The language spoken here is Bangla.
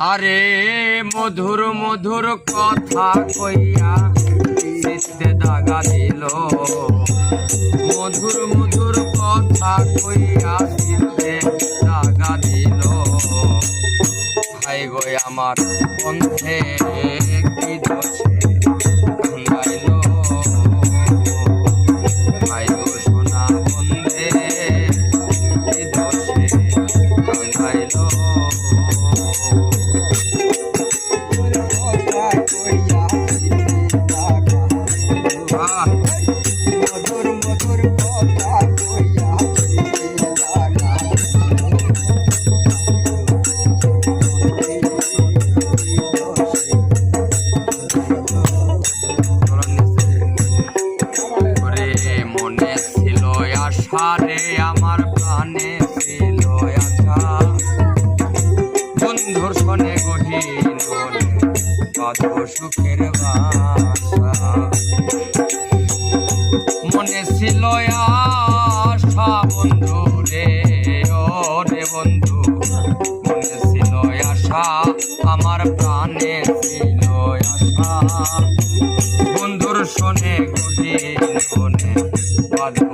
আরে মধুর মধুর কথা কইয়া চিত্তে দাগা দিল। মধুর মধুর কথা কইয়া চিত্তে দাগা দিল। ভাই গো আমার বন্ধে, কি দোষে? মনে ছিল আশা আমার প্রাণে বন্ধুর সনে গহীন বনে কত সুখের বাসা। মনে ছিল আশা বন্ধু রে রে বন্ধু। মনে ছিল আশা, আমার প্রাণে ছিল আশা। বন্ধুর শোনে গহীন বনে বাঁধব